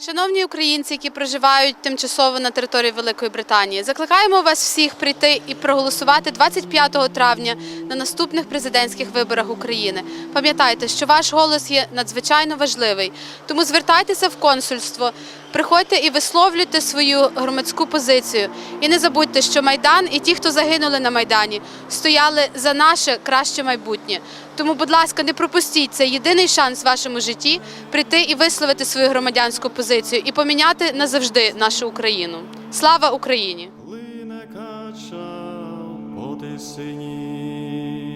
Шановні українці, які проживають тимчасово на території Великої Британії, закликаємо вас всіх прийти і проголосувати 25 травня на наступних президентських виборах України. Пам'ятайте, що ваш голос є надзвичайно важливий, тому звертайтеся в консульство, приходьте і висловлюйте свою громадську позицію. І не забудьте, що Майдан і ті, хто загинули на Майдані, стояли за наше краще майбутнє. Тому, будь ласка, не пропустіть цей єдиний шанс в вашому житті прийти і висловити свою громадянську позицію і поміняти назавжди нашу Україну. Слава Україні! Плине кача по тисині.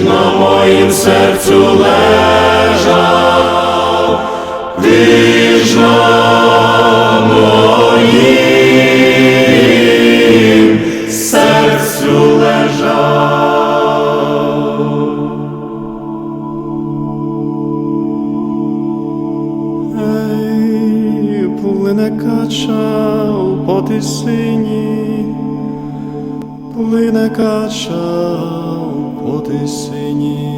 на моїм серцю лежав, ти на моїм серцю лежав. Ей, плине кача у потисині, плине кача у потисині.